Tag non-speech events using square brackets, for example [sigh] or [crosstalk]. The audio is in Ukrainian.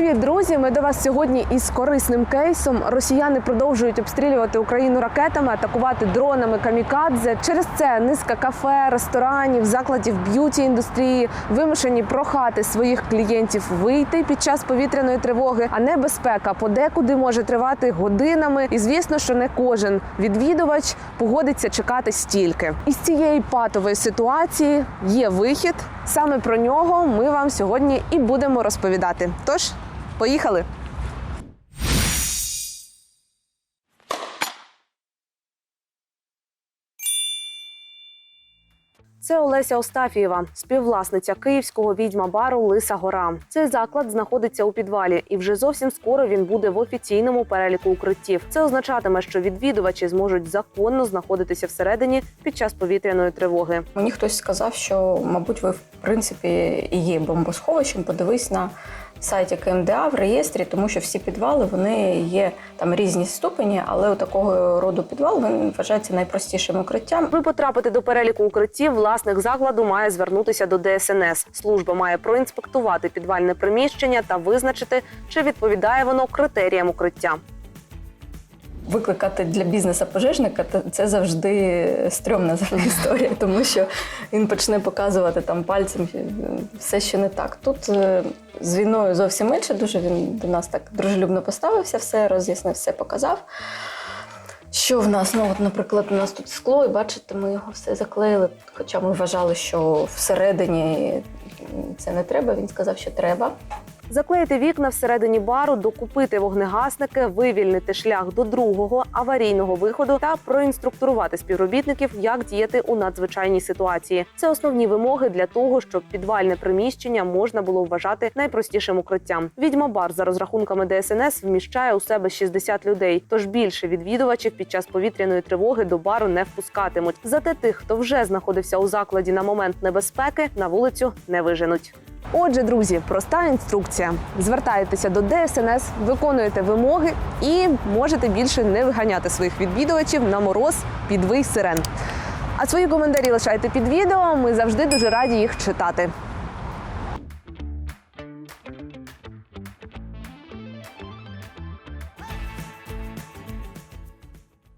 Привіт, друзі! Ми до вас сьогодні із корисним кейсом. Росіяни продовжують обстрілювати Україну ракетами, атакувати дронами камікадзе. Через це низка кафе, ресторанів, закладів б'юті індустрії вимушені прохати своїх клієнтів вийти під час повітряної тривоги. А небезпека подекуди може тривати годинами. І звісно, що не кожен відвідувач погодиться чекати стільки. Із цієї патової ситуації є вихід. Саме про нього ми вам сьогодні і будемо розповідати. Тож, поїхали! Це Олеся Остафієва, співвласниця київського відьма бару Лиса Гора. Цей заклад знаходиться у підвалі, і вже зовсім скоро він буде в офіційному переліку укриттів. Це означатиме, що відвідувачі зможуть законно знаходитися всередині під час повітряної тривоги. Мені хтось сказав, що, мабуть, ви в принципі і є бомбосховищем. Подивись на сайті КМДА в реєстрі, тому що всі підвали вони є там різні ступені, але у такого роду підвал він вважається найпростішим укриттям. Аби потрапити до переліку укриттів, власник закладу має звернутися до ДСНС. Служба має проінспектувати підвальне приміщення та визначити, чи відповідає воно критеріям укриття. Викликати для бізнесу пожежника це завжди стрьомна [laughs] історія, тому що він почне показувати там пальцем все, що не так. Тут е, з війною зовсім інше. Дуже він до нас так дружелюбно поставився, все роз'яснив, все показав. Що в нас? Ну, от, наприклад, у нас тут скло, і бачите, ми його все заклеїли. Хоча ми вважали, що всередині це не треба. Він сказав, що треба. Заклеїти вікна всередині бару, докупити вогнегасники, вивільнити шлях до другого аварійного виходу та проінструктурувати співробітників, як діяти у надзвичайній ситуації. Це основні вимоги для того, щоб підвальне приміщення можна було вважати найпростішим укриттям. Відьма бар за розрахунками ДСНС вміщає у себе 60 людей. Тож більше відвідувачів під час повітряної тривоги до бару не впускатимуть. Зате тих, хто вже знаходився у закладі на момент небезпеки, на вулицю не виженуть. Отже, друзі, проста інструкція. Звертаєтеся до ДСНС, виконуєте вимоги і можете більше не виганяти своїх відвідувачів на мороз під вий сирен. А свої коментарі лишайте під відео. Ми завжди дуже раді їх читати.